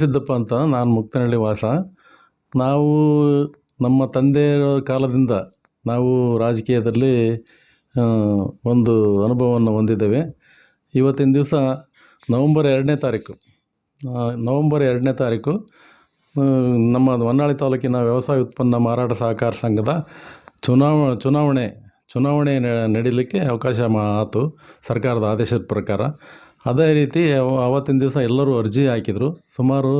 ಸಿದ್ದಪ್ಪ ಅಂತ ನಾನು ಮುಕ್ತನಹಳ್ಳಿ ವಾಸ. ನಾವು ನಮ್ಮ ತಂದೆಯ ಕಾಲದಿಂದ ನಾವು ರಾಜಕೀಯದಲ್ಲಿ ಒಂದು ಅನುಭವವನ್ನು ಹೊಂದಿದ್ದೇವೆ. ಇವತ್ತಿನ ದಿವಸ ನವಂಬರ್ ಎರಡನೇ ತಾರೀಕು. ನವಂಬರ್ ಎರಡನೇ ತಾರೀಕು ನಮ್ಮ ಹೊನ್ನಾಳಿ ತಾಲೂಕಿನ ವ್ಯವಸಾಯ ಉತ್ಪನ್ನ ಮಾರಾಟ ಸಹಕಾರ ಸಂಘದ ಚುನಾವ, ಚುನಾವಣೆ ಚುನಾವಣೆ ನಡೀಲಿಕ್ಕೆ ಅವಕಾಶ ಮಾ ಆಯ್ತು ಸರ್ಕಾರದ ಆದೇಶದ ಪ್ರಕಾರ. ಅದೇ ರೀತಿ ಅವತ್ತಿನ ದಿವಸ ಎಲ್ಲರೂ ಅರ್ಜಿ ಹಾಕಿದರು. ಸುಮಾರು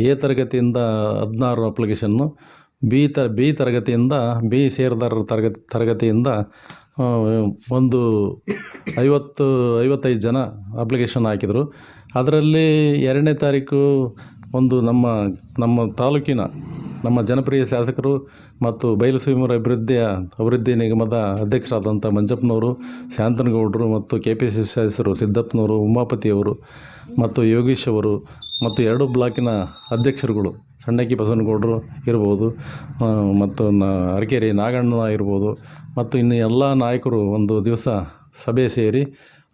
ಎ ತರಗತಿಯಿಂದ ಹದಿನಾರು ಅಪ್ಲಿಕೇಶನ್ನು ಬಿ ತ ಬಿ ತರಗತಿಯಿಂದ, ಬಿ ಷೇರುದಾರರ ತರಗತಿ ತರಗತಿಯಿಂದ ಒಂದು ಐವತ್ತು, ಐವತ್ತೈದು ಜನ ಅಪ್ಲಿಕೇಶನ್ ಹಾಕಿದರು. ಅದರಲ್ಲಿ ಎರಡನೇ ತಾರೀಕು ಒಂದು ನಮ್ಮ ನಮ್ಮ ತಾಲೂಕಿನ ನಮ್ಮ ಜನಪ್ರಿಯ ಶಾಸಕರು ಮತ್ತು ಬಯಲುಸೀಮರ ಅಭಿವೃದ್ಧಿಯ, ಅಭಿವೃದ್ಧಿ ನಿಗಮದ ಅಧ್ಯಕ್ಷರಾದಂಥ ಮಂಜಪ್ಪನವರು, ಶಾಂತನಗೌಡರು ಮತ್ತು ಕೆ ಪಿ ಸಿ ಶಾಸಕರು ಸಿದ್ದಪ್ಪನವರು, ಉಮಾಪತಿಯವರು ಮತ್ತು ಯೋಗೀಶ್ ಅವರು ಮತ್ತು ಎರಡು ಬ್ಲಾಕಿನ ಅಧ್ಯಕ್ಷರುಗಳು ಸಣ್ಣಕ್ಕಿ ಬಸವನಗೌಡರು ಇರ್ಬೋದು ಮತ್ತು ನ, ಅರಕೆರೆ ನಾಗಣ್ಣ ಇರ್ಬೋದು ಮತ್ತು ಇನ್ನು ಎಲ್ಲ ನಾಯಕರು ಒಂದು ದಿವಸ ಸಭೆ ಸೇರಿ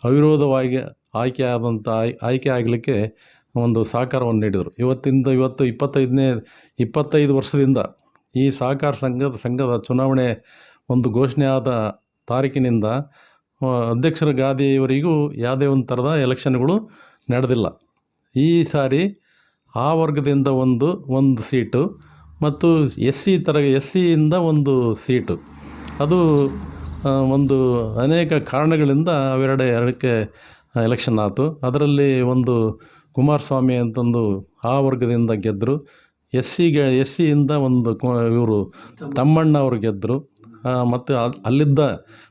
ಅವಿರೋಧವಾಗಿ ಆಯ್ಕೆ ಆದಂಥ, ಆಯ್, ಆಯ್ಕೆ ಆಗಲಿಕ್ಕೆ ಒಂದು ಸಹಕಾರವನ್ನು ನೀಡಿದರು. ಇವತ್ತಿಂದ ಇವತ್ತು ಇಪ್ಪತ್ತೈದನೇ, ಇಪ್ಪತ್ತೈದು ವರ್ಷದಿಂದ ಈ ಸಹಕಾರ ಸಂಘದ ಸಂಘದ ಚುನಾವಣೆ ಒಂದು ಘೋಷಣೆ ಆದ ತಾರೀಕಿನಿಂದ ಅಧ್ಯಕ್ಷರ ಗಾದಿಯವರಿಗೂ ಯಾವುದೇ ಒಂದು ಥರದ ಎಲೆಕ್ಷನ್ಗಳು ನಡೆದಿಲ್ಲ. ಈ ಸಾರಿ ಆ ವರ್ಗದಿಂದ ಒಂದು ಒಂದು ಸೀಟು ಮತ್ತು ಎಸ್ ಸಿ ಥರ ಎಸ್ ಸಿಯಿಂದ ಒಂದು ಸೀಟು. ಅದು ಒಂದು ಅನೇಕ ಕಾರಣಗಳಿಂದ ಅವೆರಡೆ, ಎರಡಕ್ಕೆ ಎಲೆಕ್ಷನ್ ಆಯಿತು ಅದರಲ್ಲಿ ಒಂದು ಕುಮಾರಸ್ವಾಮಿ ಅಂತಂದು ಆ ವರ್ಗದಿಂದ ಗೆದ್ದರು ಎಸ್ ಸಿಗೆ ಎಸ್ ಸಿಯಿಂದ ಒಂದು ಕು, ಇವರು ತಮ್ಮಣ್ಣ ಅವರು ಗೆದ್ದರು ಮತ್ತು ಅಲ್- ಅಲ್ಲಿದ್ದ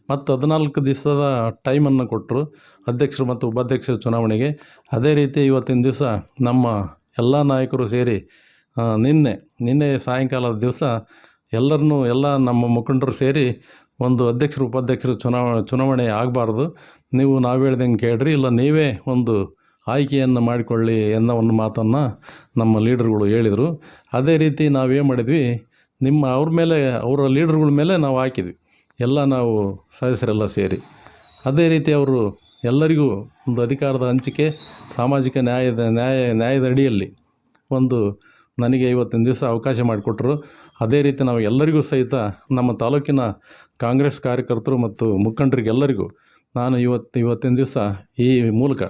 ಮತ್ತು ಹದಿನಾಲ್ಕು ದಿವಸದ ಟೈಮನ್ನು ಕೊಟ್ಟರು ಅಧ್ಯಕ್ಷರು ಮತ್ತು ಉಪಾಧ್ಯಕ್ಷರ ಚುನಾವಣೆಗೆ. ಅದೇ ರೀತಿ ಇವತ್ತಿನ ದಿವಸ ನಮ್ಮ ಎಲ್ಲ ನಾಯಕರು ಸೇರಿ ನಿನ್ನೆ ನಿನ್ನೆ ಸಾಯಂಕಾಲದ ದಿವಸ ಎಲ್ಲರನ್ನೂ, ಎಲ್ಲ ನಮ್ಮ ಮುಖಂಡರು ಸೇರಿ ಒಂದು ಅಧ್ಯಕ್ಷರು, ಉಪಾಧ್ಯಕ್ಷರು ಚುನಾವ, ಚುನಾವಣೆ ಆಗಬಾರ್ದು. ನೀವು ನಾವು ಹೇಳ್ದಂಗೆ ಕೇಳ್ರಿ, ಇಲ್ಲ ನೀವೇ ಒಂದು ಆಯ್ಕೆಯನ್ನು ಮಾಡಿಕೊಳ್ಳಿ ಎನ್ನೋ ಒಂದು ಮಾತನ್ನು ನಮ್ಮ ಲೀಡರ್ಗಳು ಹೇಳಿದರು. ಅದೇ ರೀತಿ ನಾವೇನು ಮಾಡಿದ್ವಿ, ನಿಮ್ಮ ಅವ್ರ ಮೇಲೆ, ಅವರ ಲೀಡರ್ಗಳ ಮೇಲೆ ನಾವು ಹಾಕಿದ್ವಿ. ಎಲ್ಲ ನಾವು ಸದಸ್ಯರೆಲ್ಲ ಸೇರಿ. ಅದೇ ರೀತಿ ಅವರು ಎಲ್ಲರಿಗೂ ಒಂದು ಅಧಿಕಾರದ ಹಂಚಿಕೆ, ಸಾಮಾಜಿಕ ನ್ಯಾಯದ, ನ್ಯಾಯ, ನ್ಯಾಯದ ಅಡಿಯಲ್ಲಿ ಒಂದು ನನಗೆ ಇವತ್ತಿನ ದಿವಸ ಅವಕಾಶ ಮಾಡಿಕೊಟ್ರು. ಅದೇ ರೀತಿ ನಾವು ಎಲ್ಲರಿಗೂ ಸಹಿತ ನಮ್ಮ ತಾಲೂಕಿನ ಕಾಂಗ್ರೆಸ್ ಕಾರ್ಯಕರ್ತರು ಮತ್ತು ಮುಖಂಡರಿಗೆಲ್ಲರಿಗೂ ನಾನು ಇವತ್ತು ಇವತ್ತಿನ ದಿವಸ ಈ ಮೂಲಕ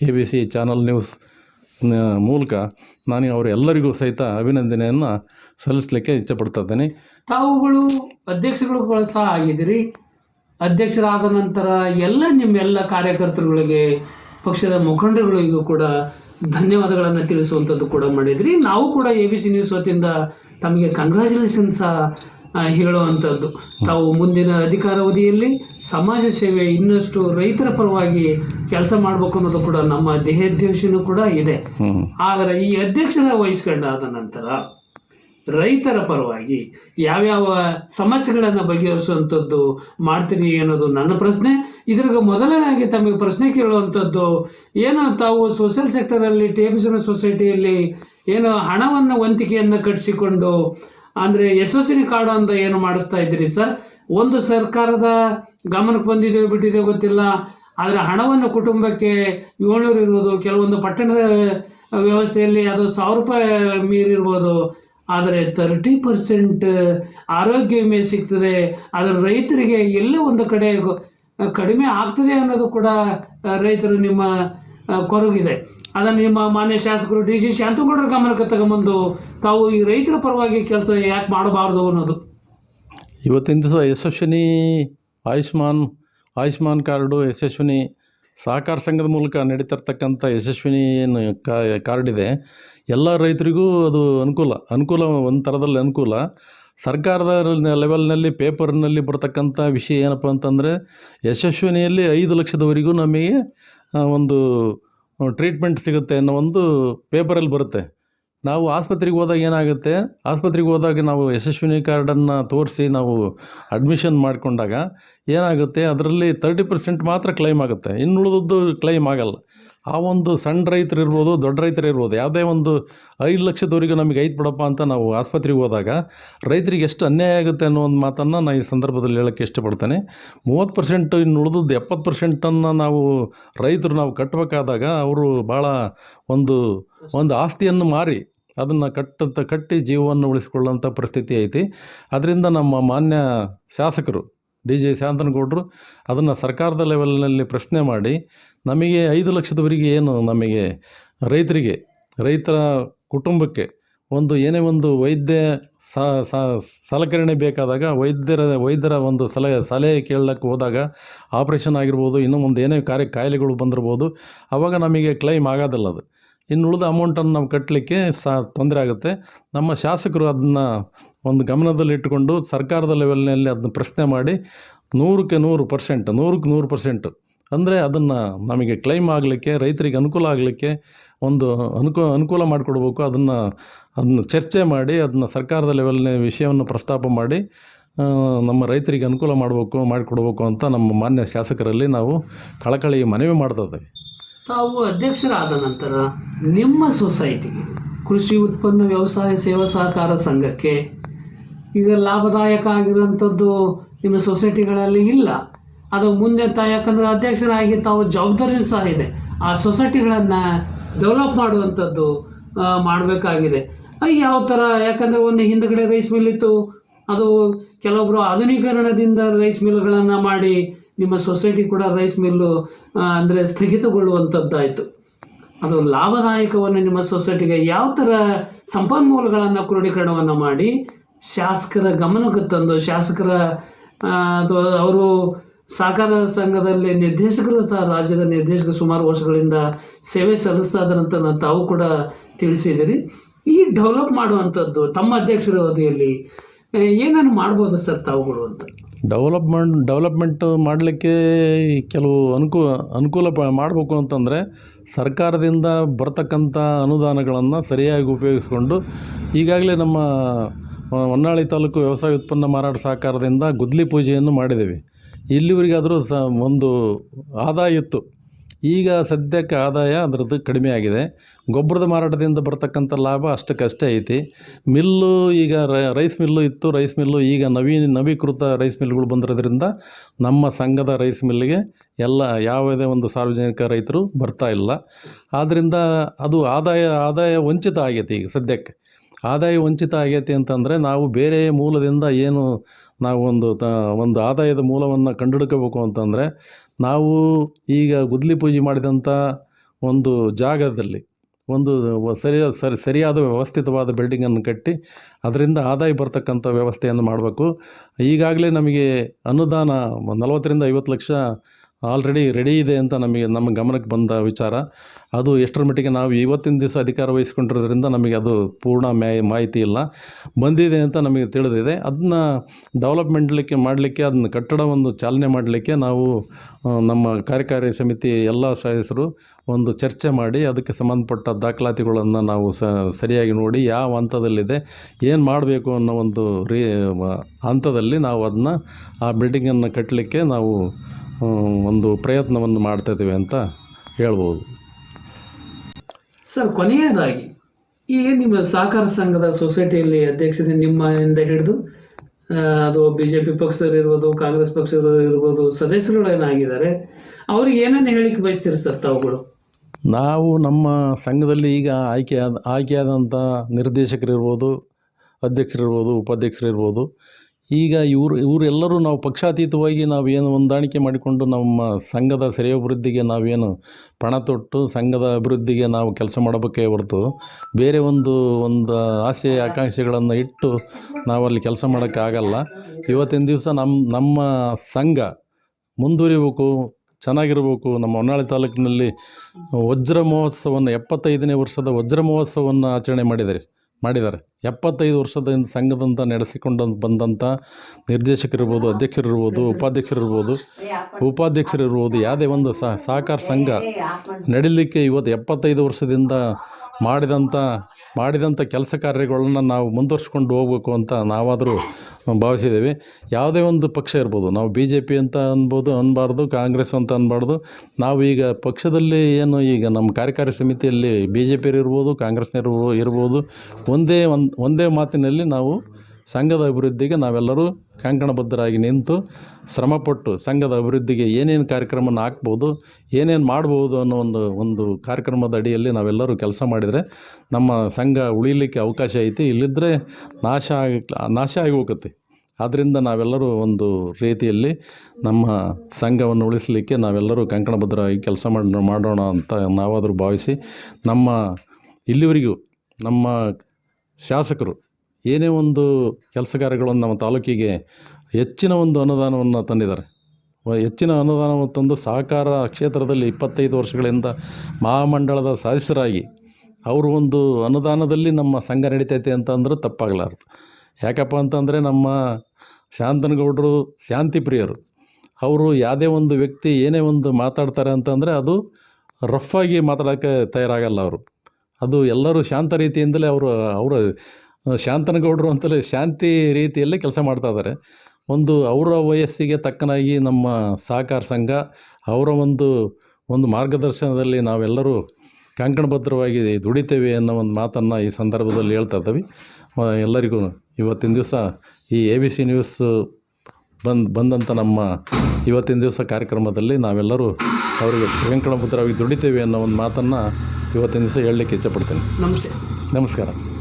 A B C channel news ಮೂಲಕ ನಾನು ಅವರೆಲ್ಲರಿಗೂ ಸಹಿತ ಅಭಿನಂದನೆಯನ್ನು ಸಲ್ಲಿಸಲಿಕ್ಕೆ ಇಚ್ಛೆಪಡ್ತಾ ಇದ್ದೇನೆ ತಾವುಗಳು ಅಧ್ಯಕ್ಷಗಳು ಸಹ ಆಗಿದ್ದೀರಿ. ಅಧ್ಯಕ್ಷರಾದ ನಂತರ ಎಲ್ಲ ನಿಮ್ಮೆಲ್ಲ ಕಾರ್ಯಕರ್ತರುಗಳಿಗೆ, ಪಕ್ಷದ ಮುಖಂಡರುಗಳಿಗೂ ಕೂಡ ಧನ್ಯವಾದಗಳನ್ನು ತಿಳಿಸುವಂಥದ್ದು ಕೂಡ ಮಾಡಿದ್ರಿ. ನಾವು ಕೂಡ ಎ ಬಿ ಸಿ ನ್ಯೂಸ್ ವತಿಯಿಂದ ತಮಗೆ ಕಂಗ್ರ್ಯಾಚುಲೇಷನ್ಸ್ ಹೇಳುವಂಥದ್ದು. ತಾವು ಮುಂದಿನ ಅಧಿಕಾರಾವಧಿಯಲ್ಲಿ ಸಮಾಜ ಸೇವೆ ಇನ್ನಷ್ಟು ರೈತರ ಪರವಾಗಿ ಕೆಲಸ ಮಾಡಬೇಕು ಅನ್ನೋದು ಕೂಡ ನಮ್ಮ ದೇಹಾಧ್ಯಕ್ಷನೂ ಕೂಡ ಇದೆ. ಆದರೆ ಈ ಅಧ್ಯಕ್ಷರ ವಹಿಸ್ಕೊಂಡಾದ ನಂತರ ರೈತರ ಪರವಾಗಿ ಯಾವ್ಯಾವ ಸಮಸ್ಯೆಗಳನ್ನು ಬಗೆಹರಿಸುವಂಥದ್ದು ಮಾಡ್ತೀರಿ ಅನ್ನೋದು ನನ್ನ ಪ್ರಶ್ನೆ. ಇದ್ರಾಗ ಮೊದಲನೇದಾಗಿ ತಮಗೆ ಪ್ರಶ್ನೆ ಕೇಳುವಂಥದ್ದು ಏನು ತಾವು ಸೋಷಿಯಲ್ ಸೆಕ್ಟರಲ್ಲಿ ಅಲ್ಲಿ ಎಂ ಸೊಸೈಟಿಯಲ್ಲಿ ಏನು ಹಣವನ್ನು ವಂತಿಕೆಯನ್ನು ಕಟ್ಟಿಸಿಕೊಂಡು ಅಂದರೆ ಯಶಸ್ವಿನಿ ಕಾರ್ಡ್ ಅಂತ ಏನು ಮಾಡಿಸ್ತಾ ಇದ್ದೀರಿ ಸರ್? ಒಂದು ಸರ್ಕಾರದ ಗಮನಕ್ಕೆ ಬಂದಿದೆಯೋ ಬಿಟ್ಟಿದೆಯೋ ಗೊತ್ತಿಲ್ಲ. ಆದರೆ ಹಣವನ್ನು ಕುಟುಂಬಕ್ಕೆ ಏಳ್ನೂರು ಇರ್ಬೋದು, ಕೆಲವೊಂದು ಪಟ್ಟಣದ ವ್ಯವಸ್ಥೆಯಲ್ಲಿ ಅದು ಸಾವಿರ ರೂಪಾಯಿ ಮೀರಿರ್ಬೋದು. ಆದರೆ ತರ್ಟಿ ಪರ್ಸೆಂಟ್ ಆರೋಗ್ಯ ವಿಮೆ ಸಿಗ್ತದೆ. ಆದರೆ ರೈತರಿಗೆ ಎಲ್ಲೋ ಒಂದು ಕಡೆ ಕಡಿಮೆ ಆಗ್ತದೆ ಅನ್ನೋದು ಕೂಡ ರೈತರು ನಿಮ್ಮ ಕೊರಗಿದೆ. ಅದನ್ನು ನಿಮ್ಮ ಮಾನ್ಯ ಶಾಸಕರು, ಡಿ ಸಿ ಶಾಂತಗೌಡರ ಗಮನಕ್ಕೆ ತಗೊಂಬಂದು ತಾವು ಈ ರೈತರ ಪರವಾಗಿ ಕೆಲಸ ಯಾಕೆ ಮಾಡಬಾರ್ದು ಅನ್ನೋದು? ಇವತ್ತಿನ ದಿವಸ ಯಶಸ್ವಿನಿ ಆಯುಷ್ಮಾನ್ ಆಯುಷ್ಮಾನ್ ಕಾರ್ಡು, ಯಶಸ್ವಿನಿ ಸಹಕಾರ ಸಂಘದ ಮೂಲಕ ನಡೀತಿರ್ತಕ್ಕಂಥ ಯಶಸ್ವಿನಿ ಏನು ಕಾರ್ಡ್ ಇದೆ. ಎಲ್ಲ ರೈತರಿಗೂ ಅದು ಅನುಕೂಲ ಅನುಕೂಲ ಒಂದು ಥರದಲ್ಲಿ ಅನುಕೂಲ. ಸರ್ಕಾರದ ಲೆವೆಲ್ನಲ್ಲಿ, ಪೇಪರ್ನಲ್ಲಿ ಬರ್ತಕ್ಕಂಥ ವಿಷಯ ಏನಪ್ಪ ಅಂತಂದರೆ, ಯಶಸ್ವಿನಿಯಲ್ಲಿ ಐದು ಲಕ್ಷದವರೆಗೂ ನಮಗೆ ಒಂದು ಟ್ರೀಟ್ಮೆಂಟ್ ಸಿಗುತ್ತೆ ಅನ್ನೋ ಒಂದು ಪೇಪರಲ್ಲಿ ಬರುತ್ತೆ. ನಾವು ಆಸ್ಪತ್ರೆಗೆ ಹೋದಾಗ ಏನಾಗುತ್ತೆ? ಆಸ್ಪತ್ರೆಗೆ ಹೋದಾಗ ನಾವು ಯಶಸ್ವಿನಿ ಕಾರ್ಡನ್ನು ತೋರಿಸಿ ನಾವು ಅಡ್ಮಿಷನ್ ಮಾಡಿಕೊಂಡಾಗ ಏನಾಗುತ್ತೆ? ಅದರಲ್ಲಿ ತರ್ಟಿ ಪರ್ಸೆಂಟ್ ಮಾತ್ರ ಕ್ಲೈಮ್ ಆಗುತ್ತೆ. ಇನ್ನುಳಿದದ್ದು ಕ್ಲೈಮ್ ಆಗಲ್ಲ. ಆ ಒಂದು ಸಣ್ಣ ರೈತರು ಇರ್ಬೋದು, ದೊಡ್ಡ ರೈತರು ಇರ್ಬೋದು, ಯಾವುದೇ ಒಂದು ಐದು ಲಕ್ಷದವರೆಗೂ ನಮಗೆ ಐದು ಬಿಡಪ್ಪ ಅಂತ ನಾವು ಆಸ್ಪತ್ರೆಗೆ ಹೋದಾಗ ರೈತರಿಗೆ ಎಷ್ಟು ಅನ್ಯಾಯ ಆಗುತ್ತೆ ಅನ್ನೋ ಒಂದು ಮಾತನ್ನು ನಾನು ಈ ಸಂದರ್ಭದಲ್ಲಿ ಹೇಳೋಕ್ಕೆ ಇಷ್ಟಪಡ್ತೇನೆ. ಮೂವತ್ತು ಪರ್ಸೆಂಟ್ ಇನ್ನು ಉಳಿದದ್ದು ಎಪ್ಪತ್ತು ಪರ್ಸೆಂಟನ್ನು ನಾವು ರೈತರು ನಾವು ಕಟ್ಟಬೇಕಾದಾಗ ಅವರು ಭಾಳ ಒಂದು ಒಂದು ಆಸ್ತಿಯನ್ನು ಮಾರಿ ಅದನ್ನು ಕಟ್ಟಂತ, ಕಟ್ಟಿ ಜೀವವನ್ನು ಉಳಿಸಿಕೊಳ್ಳುವಂಥ ಪರಿಸ್ಥಿತಿ ಐತಿ. ಅದರಿಂದ ನಮ್ಮ ಮಾನ್ಯ ಶಾಸಕರು ಡಿ ಜೆ ಶಾಂತನಗೌಡರು ಅದನ್ನು ಸರ್ಕಾರದ ಲೆವೆಲ್ನಲ್ಲಿ ಪ್ರಶ್ನೆ ಮಾಡಿ ನಮಗೆ ಐದು ಲಕ್ಷದವರೆಗೆ ಏನು ನಮಗೆ ರೈತರಿಗೆ, ರೈತರ ಕುಟುಂಬಕ್ಕೆ ಒಂದು ಏನೇ ಒಂದು ವೈದ್ಯ ಸ- ಸ- ಸಲಕರಣೆ ಬೇಕಾದಾಗ ವೈದ್ಯರ ವೈದ್ಯರ ಒಂದು ಸಲಹೆ ಸಲಹೆ ಕೇಳಕ್ಕೆ ಹೋದಾಗ ಆಪ್ರೇಷನ್ ಆಗಿರ್ಬೋದು, ಇನ್ನೂ ಒಂದು ಏನೇ ಕಾರ್ಯ ಕಾಯಿಲೆಗಳು ಬಂದಿರ್ಬೋದು ಆವಾಗ ನಮಗೆ ಕ್ಲೈಮ್ ಆಗೋದಿಲ್ಲ ಅದು. ಇನ್ನು ಉಳಿದ ಅಮೌಂಟನ್ನು ನಾವು ಕಟ್ಟಲಿಕ್ಕೆ ಸಹ ತೊಂದರೆ ಆಗುತ್ತೆ. ನಮ್ಮ ಶಾಸಕರು ಅದನ್ನು ಒಂದು ಗಮನದಲ್ಲಿಟ್ಟುಕೊಂಡು ಸರ್ಕಾರದ ಲೆವೆಲ್ನಲ್ಲಿ ಅದನ್ನ ಪ್ರಶ್ನೆ ಮಾಡಿ ನೂರಕ್ಕೆ ನೂರು ಪರ್ಸೆಂಟ್ ನೂರಕ್ಕೆ ನೂರು ಪರ್ಸೆಂಟ್ ಅಂದರೆ ಅದನ್ನು ನಮಗೆ ಕ್ಲೈಮ್ ಆಗಲಿಕ್ಕೆ, ರೈತರಿಗೆ ಅನುಕೂಲ ಆಗಲಿಕ್ಕೆ ಒಂದು ಅನುಕೂ, ಅನುಕೂಲ ಮಾಡಿಕೊಡ್ಬೇಕು. ಅದನ್ನು ಅದನ್ನು ಚರ್ಚೆ ಮಾಡಿ, ಅದನ್ನ ಸರ್ಕಾರದ ಲೆವೆಲ್ನ ವಿಷಯವನ್ನು ಪ್ರಸ್ತಾಪ ಮಾಡಿ ನಮ್ಮ ರೈತರಿಗೆ ಅನುಕೂಲ ಮಾಡಬೇಕು, ಮಾಡಿಕೊಡ್ಬೇಕು ಅಂತ ನಮ್ಮ ಮಾನ್ಯ ಶಾಸಕರಲ್ಲಿ ನಾವು ಕಳಕಳಿ ಮನವಿ ಮಾಡ್ತಾ ಇದ್ದೇವೆ. ತಾವು ಅಧ್ಯಕ್ಷರಾದ ನಂತರ ನಿಮ್ಮ ಸೊಸೈಟಿಗೆ ಕೃಷಿ ಉತ್ಪನ್ನ ವ್ಯವಸಾಯ ಸೇವಾ ಸಹಕಾರ ಸಂಘಕ್ಕೆ ಈಗ ಲಾಭದಾಯಕ ಆಗಿರುವಂಥದ್ದು ನಿಮ್ಮ ಸೊಸೈಟಿಗಳಲ್ಲಿ ಇಲ್ಲ. ಅದು ಮುಂದೆ ತ ಯಾಕಂದ್ರೆ ಅಧ್ಯಕ್ಷರಾಗಿ ತಾವು ಜವಾಬ್ದಾರಿ ಸಹ ಇದೆ. ಆ ಸೊಸೈಟಿಗಳನ್ನು ಡೆವಲಪ್ ಮಾಡುವಂಥದ್ದು ಮಾಡಬೇಕಾಗಿದೆ. ಯಾವ ಥರ, ಯಾಕಂದರೆ ಒಂದು ಹಿಂದ್ಗಡೆ ರೈಸ್ ಮಿಲ್ ಇತ್ತು, ಅದು ಕೆಲವೊಬ್ಬರು ಆಧುನೀಕರಣದಿಂದ ರೈಸ್ ಮಿಲ್ಗಳನ್ನು ಮಾಡಿ ನಿಮ್ಮ ಸೊಸೈಟಿ ಕೂಡ ರೈಸ್ ಮಿಲ್ಲು ಅಂದರೆ ಸ್ಥಗಿತಗೊಳ್ಳುವಂಥದ್ದಾಯಿತು. ಅದು ಲಾಭದಾಯಕವನ್ನು ನಿಮ್ಮ ಸೊಸೈಟಿಗೆ ಯಾವ ಥರ ಸಂಪನ್ಮೂಲಗಳನ್ನು ಕ್ರೋಢೀಕರಣವನ್ನು ಮಾಡಿ ಶಾಸಕರ ಗಮನಕ್ಕೆ ತಂದು, ಶಾಸಕರ ಅಥವಾ ಅವರು ಸಹಕಾರ ಸಂಘದಲ್ಲಿ ನಿರ್ದೇಶಕರು ಸಹ ರಾಜ್ಯದ ನಿರ್ದೇಶಕರು ಸುಮಾರು ವರ್ಷಗಳಿಂದ ಸೇವೆ ಸಲ್ಲಿಸ್ತಾ ಇದ್ದಾರಂತ ತಾವು ಕೂಡ ತಿಳಿಸಿದಿರಿ ಈ ಡೆವಲಪ್ ಮಾಡುವಂಥದ್ದು ತಮ್ಮ ಅಧ್ಯಕ್ಷರ ಅವಧಿಯಲ್ಲಿ ಏನೇನು ಮಾಡ್ಬೋದು ಸರ್ ತಾವುಗಳು ಅಂತ? ಡೆವಲಪ್ಮೆಂಟ್ ಡೆವಲಪ್ಮೆಂಟ್ ಮಾಡಲಿಕ್ಕೆ ಕೆಲವು ಅನುಕೂ, ಅನುಕೂಲ ಮಾಡಬೇಕು ಅಂತಂದರೆ ಸರ್ಕಾರದಿಂದ ಬರ್ತಕ್ಕಂಥ ಅನುದಾನಗಳನ್ನು ಸರಿಯಾಗಿ ಉಪಯೋಗಿಸ್ಕೊಂಡು, ಈಗಾಗಲೇ ನಮ್ಮ ಹೊನ್ನಾಳಿ ತಾಲೂಕು ವ್ಯವಸಾಯ ಉತ್ಪನ್ನ ಮಾರಾಟ ಸಹಕಾರದಿಂದ ಗುದ್ಲಿ ಪೂಜೆಯನ್ನು ಮಾಡಿದ್ದೇವೆ. ಇಲ್ಲಿವರೆಗಾದರೂ ಸ ಒಂದು ಆದಾಯ ಇತ್ತು. ಈಗ ಸದ್ಯಕ್ಕೆ ಆದಾಯ ಅದರದ್ದು ಕಡಿಮೆ ಆಗಿದೆ. ಗೊಬ್ಬರದ ಮಾರಾಟದಿಂದ ಬರತಕ್ಕಂಥ ಲಾಭ ಅಷ್ಟಕ್ಕಷ್ಟೇ ಐತಿ. ಮಿಲ್ಲು ಈಗ ರೈಸ್ ಮಿಲ್ಲು ಇತ್ತು. ರೈಸ್ ಮಿಲ್ಲು ಈಗ ನವೀನ ನವೀಕೃತ ರೈಸ್ ಮಿಲ್ಗಳು ಬಂದಿರೋದ್ರಿಂದ ನಮ್ಮ ಸಂಘದ ರೈಸ್ ಮಿಲ್ಲಿಗೆ ಎಲ್ಲ ಯಾವುದೇ ಒಂದು ಸಾರ್ವಜನಿಕ ರೈತರು ಬರ್ತಾ ಇಲ್ಲ. ಆದ್ದರಿಂದ ಅದು ಆದಾಯ ಆದಾಯ ವಂಚಿತ ಆಗೈತಿ ಈಗ ಸದ್ಯಕ್ಕೆ. ಆದಾಯ ವಂಚಿತ ಆಗೈತಿ ಅಂತಂದರೆ ನಾವು ಬೇರೆ ಮೂಲದಿಂದ ಏನು ನಾವು ಒಂದು ತ, ಒಂದು ಆದಾಯದ ಮೂಲವನ್ನು ಕಂಡುಹಿಡ್ಕೋಬೇಕು ಅಂತಂದರೆ ನಾವು ಈಗ ಗುದ್ಲಿ ಪೂಜೆ ಮಾಡಿದಂಥ ಒಂದು ಜಾಗದಲ್ಲಿ ಒಂದು ಸರಿಯಾದ ಸರಿ, ಸರಿಯಾದ ವ್ಯವಸ್ಥಿತವಾದ ಬಿಲ್ಡಿಂಗನ್ನು ಕಟ್ಟಿ ಅದರಿಂದ ಆದಾಯ ಬರ್ತಕ್ಕಂಥ ವ್ಯವಸ್ಥೆಯನ್ನು ಮಾಡಬೇಕು. ಈಗಾಗಲೇ ನಮಗೆ ಅನುದಾನ ನಲವತ್ತರಿಂದ ಐವತ್ತು ಲಕ್ಷ ಆಲ್ರೆಡಿ ರೆಡಿ ಇದೆ ಅಂತ ನಮಗೆ, ನಮ್ಮ ಗಮನಕ್ಕೆ ಬಂದ ವಿಚಾರ. ಅದು ಎಷ್ಟರ ಮಟ್ಟಿಗೆ ನಾವು ಇವತ್ತಿನ ದಿವಸ ಅಧಿಕಾರ ವಹಿಸ್ಕೊಂಡಿರೋದ್ರಿಂದ ನಮಗೆ ಅದು ಪೂರ್ಣ ಮಾಹಿತಿ ಇಲ್ಲ. ಬಂದಿದೆ ಅಂತ ನಮಗೆ ತಿಳಿದಿದೆ. ಅದನ್ನ ಡೆವಲಪ್ಮೆಂಟ್ಲಿಕ್ಕೆ ಮಾಡಲಿಕ್ಕೆ, ಅದನ್ನ ಕಟ್ಟಡ ಒಂದು ಚಾಲನೆ ಮಾಡಲಿಕ್ಕೆ ನಾವು ನಮ್ಮ ಕಾರ್ಯಕಾರಿ ಸಮಿತಿ ಎಲ್ಲ ಸದಸ್ಯರು ಒಂದು ಚರ್ಚೆ ಮಾಡಿ, ಅದಕ್ಕೆ ಸಂಬಂಧಪಟ್ಟ ದಾಖಲಾತಿಗಳನ್ನು ನಾವು ಸರಿಯಾಗಿ ನೋಡಿ, ಯಾವ ಹಂತದಲ್ಲಿದೆ, ಏನು ಮಾಡಬೇಕು ಅನ್ನೋ ಒಂದು ರೀ ಹಂತದಲ್ಲಿ ನಾವು ಅದನ್ನ ಆ ಬಿಲ್ಡಿಂಗನ್ನು ಕಟ್ಟಲಿಕ್ಕೆ ನಾವು ಒಂದು ಪ್ರಯತ್ನವನ್ನು ಮಾಡ್ತಾಯಿದ್ದೀವಿ ಅಂತ ಹೇಳ್ಬೋದು. ಸರ್ ಕೊನೆಯದಾಗಿ ಈಗ ನಿಮ್ಮ ಸಹಕಾರ ಸಂಘದ ಸೊಸೈಟಿಯಲ್ಲಿ ಅಧ್ಯಕ್ಷರು ನಿಮ್ಮಿಂದ ಹಿಡಿದು ಅದು ಬಿ ಜೆ ಪಿ ಪಕ್ಷದವ್ರು ಇರ್ಬೋದು ಕಾಂಗ್ರೆಸ್ ಪಕ್ಷದವರು ಇರ್ಬೋದು ಸದಸ್ಯರುಗಳು ಏನಾಗಿದ್ದಾರೆ ಅವ್ರಿಗೆ ಏನೇನು ಹೇಳಿಕ್ಕೆ ಬಯಸ್ತೀರಿ ಸರ್ ತಾವುಗಳು? ನಾವು ನಮ್ಮ ಸಂಘದಲ್ಲಿ ಈಗ ಆಯ್ಕೆಯಾದ ಆಯ್ಕೆಯಾದಂಥ ನಿರ್ದೇಶಕರಿರ್ಬೋದು ಅಧ್ಯಕ್ಷರಿರ್ಬೋದು ಉಪಾಧ್ಯಕ್ಷರಿರ್ಬೋದು ಈಗ ಇವರು, ಇವರೆಲ್ಲರೂ ನಾವು ಪಕ್ಷಾತೀತವಾಗಿ ನಾವು ಏನು ಹೊಂದಾಣಿಕೆ ಮಾಡಿಕೊಂಡು ನಮ್ಮ ಸಂಘದ ಶ್ರೇಯೋಭಿವೃದ್ಧಿಗೆ ನಾವೇನು ಪಣ ತೊಟ್ಟು ಸಂಘದ ಅಭಿವೃದ್ಧಿಗೆ ನಾವು ಕೆಲಸ ಮಾಡಬೇಕೇ ಹೊರತು ಬೇರೆ ಒಂದು ಒಂದು ಆಸೆ ಆಕಾಂಕ್ಷೆಗಳನ್ನು ಇಟ್ಟು ನಾವಲ್ಲಿ ಕೆಲಸ ಮಾಡೋಕ್ಕಾಗಲ್ಲ ಇವತ್ತಿನ ದಿವಸ ನಮ್ಮ ನಮ್ಮ ಸಂಘ ಮುಂದುವರಿಬೇಕು, ಚೆನ್ನಾಗಿರಬೇಕು. ನಮ್ಮ ಹೊನ್ನಾಳಿ ತಾಲೂಕಿನಲ್ಲಿ ವಜ್ರ ಮಹೋತ್ಸವವನ್ನು ಎಪ್ಪತ್ತೈದನೇ ವರ್ಷದ ವಜ್ರ ಮಹೋತ್ಸವವನ್ನು ಆಚರಣೆ ಮಾಡಿದ್ದಾರೆ. ಮಾಡಿದ್ದಾರೆ. ಎಪ್ಪತ್ತೈದು ವರ್ಷದ ಸಂಘದಂತ ನಡೆಸಿಕೊಂಡು ಬಂದಂಥ ನಿರ್ದೇಶಕರಿರ್ಬೋದು ಅಧ್ಯಕ್ಷರಿರ್ಬೋದು ಉಪಾಧ್ಯಕ್ಷರಿರ್ಬೋದು ಉಪಾಧ್ಯಕ್ಷರಿರ್ಬೋದು ಯಾವುದೇ ಒಂದು ಸಹ ಸಹಕಾರ ಸಂಘ ನಡೀಲಿಕ್ಕೆ ಇವತ್ತು ಎಪ್ಪತ್ತೈದು ವರ್ಷದಿಂದ ಮಾಡಿದಂಥ ಮಾಡಿದಂಥ ಕೆಲಸ ಕಾರ್ಯಗಳನ್ನು ನಾವು ಮುಂದುವರ್ಸ್ಕೊಂಡು ಹೋಗ್ಬೇಕು ಅಂತ ನಾವಾದರೂ ಭಾವಿಸಿದ್ದೇವೆ. ಯಾವುದೇ ಒಂದು ಪಕ್ಷ ಇರ್ಬೋದು, ನಾವು ಬಿ ಜೆ ಪಿ ಅಂತ ಅನ್ಬೋದು ಅನ್ನಬಾರ್ದು ಕಾಂಗ್ರೆಸ್ ಅಂತ ಅನ್ನಬಾರ್ದು ನಾವು ಈಗ ಪಕ್ಷದಲ್ಲಿ ಏನು ಈಗ ನಮ್ಮ ಕಾರ್ಯಕಾರಿ ಸಮಿತಿಯಲ್ಲಿ ಬಿ ಜೆ ಪಿಯರು ಇರ್ಬೋದು, ಕಾಂಗ್ರೆಸ್ನವರು ಇರ್ಬೋದು, ಒಂದೇ ಒಂದು, ಒಂದೇ ಮಾತಿನಲ್ಲಿ ನಾವು ಸಂಘದ ಅಭಿವೃದ್ಧಿಗೆ ನಾವೆಲ್ಲರೂ ಕಂಕಣಬದ್ಧರಾಗಿ ನಿಂತು ಶ್ರಮಪಟ್ಟು ಸಂಘದ ಅಭಿವೃದ್ಧಿಗೆ ಏನೇನು ಕಾರ್ಯಕ್ರಮವನ್ನು ಹಾಕ್ಬೋದು, ಏನೇನು ಮಾಡ್ಬೋದು ಅನ್ನೋ ಒಂದು ಒಂದು ಕಾರ್ಯಕ್ರಮದ ಅಡಿಯಲ್ಲಿ ನಾವೆಲ್ಲರೂ ಕೆಲಸ ಮಾಡಿದರೆ ನಮ್ಮ ಸಂಘ ಉಳಿಲಿಕ್ಕೆ ಅವಕಾಶ ಐತಿ. ಇಲ್ಲಿದ್ದರೆ ನಾಶ ಆಗಿ ನಾಶ ಆಗಿ ಹೋಗುತ್ತೆ ಆದ್ದರಿಂದ ನಾವೆಲ್ಲರೂ ಒಂದು ರೀತಿಯಲ್ಲಿ ನಮ್ಮ ಸಂಘವನ್ನು ಉಳಿಸಲಿಕ್ಕೆ ನಾವೆಲ್ಲರೂ ಕಂಕಣಬದ್ಧರಾಗಿ ಕೆಲಸ ಮಾಡಿ, ಮಾಡೋಣ ಅಂತ ನಾವಾದರೂ ಭಾವಿಸಿ ನಮ್ಮ ಇಲ್ಲಿವರೆಗೂ ನಮ್ಮ ಶಾಸಕರು ಏನೇ ಒಂದು ಕೆಲಸ ಕಾರ್ಯಗಳನ್ನು ನಮ್ಮ ತಾಲೂಕಿಗೆ ಹೆಚ್ಚಿನ ಒಂದು ಅನುದಾನವನ್ನು ತಂದಿದ್ದಾರೆ. ಹೆಚ್ಚಿನ ಅನುದಾನವನ್ನು ತಂದು ಸಹಕಾರ ಕ್ಷೇತ್ರದಲ್ಲಿ ಇಪ್ಪತ್ತೈದು ವರ್ಷಗಳಿಂದ ಮಹಾಮಂಡಳದ ಸದಸ್ಯರಾಗಿ ಅವರು ಒಂದು ಅನುದಾನದಲ್ಲಿ ನಮ್ಮ ಸಂಘ ನಡೀತೈತೆ ಅಂತಂದ್ರೆ ತಪ್ಪಾಗಲಾರ್ದು. ಯಾಕಪ್ಪ ಅಂತಂದರೆ ನಮ್ಮ ಶಾಂತನಗೌಡರು ಶಾಂತಿ ಪ್ರಿಯರು ಅವರು ಯಾವುದೇ ಒಂದು ವ್ಯಕ್ತಿ ಏನೇ ಒಂದು ಮಾತಾಡ್ತಾರೆ ಅಂತಂದರೆ ಅದು ರಫ್ ಆಗಿ ಮಾತಾಡೋಕ್ಕೆ ತಯಾರಾಗಲ್ಲ ಅವರು. ಅದು ಎಲ್ಲರೂ ಶಾಂತ ರೀತಿಯಿಂದಲೇ ಅವರು ಅವರು ಶಾಂತನಗೌಡರು ಅಂತಲೇ ಶಾಂತಿ ರೀತಿಯಲ್ಲೇ ಕೆಲಸ ಮಾಡ್ತಾ ಇದ್ದಾರೆ. ಒಂದು ಅವರ ವಯಸ್ಸಿಗೆ ತಕ್ಕನಾಗಿ ನಮ್ಮ ಸಹಕಾರ ಸಂಘ ಅವರ ಒಂದು ಒಂದು ಮಾರ್ಗದರ್ಶನದಲ್ಲಿ ನಾವೆಲ್ಲರೂ ಕಂಕಣಬದ್ಧವಾಗಿ ದುಡಿತೇವೆ ಅನ್ನೋ ಒಂದು ಮಾತನ್ನು ಈ ಸಂದರ್ಭದಲ್ಲಿ ಹೇಳ್ತಾ ಇದ್ದೀವಿ. ಎಲ್ಲರಿಗೂ ಇವತ್ತಿನ ದಿವಸ ಈ ಎ ಬಿ ಸಿ ನ್ಯೂಸ್ ಬಂದು ಬಂದಂಥ ನಮ್ಮ ಇವತ್ತಿನ ದಿವಸ ಕಾರ್ಯಕ್ರಮದಲ್ಲಿ ನಾವೆಲ್ಲರೂ ಅವರಿಗೆ ಕಂಕಣಬದ್ಧರಾಗಿ ದುಡಿತೇವೆ ಅನ್ನೋ ಒಂದು ಮಾತನ್ನು ಇವತ್ತಿನ ದಿವಸ ಹೇಳಲಿಕ್ಕೆ ಇಚ್ಛಪಡ್ತೀನಿ ನಮಸ್ತೆ. ನಮಸ್ಕಾರ.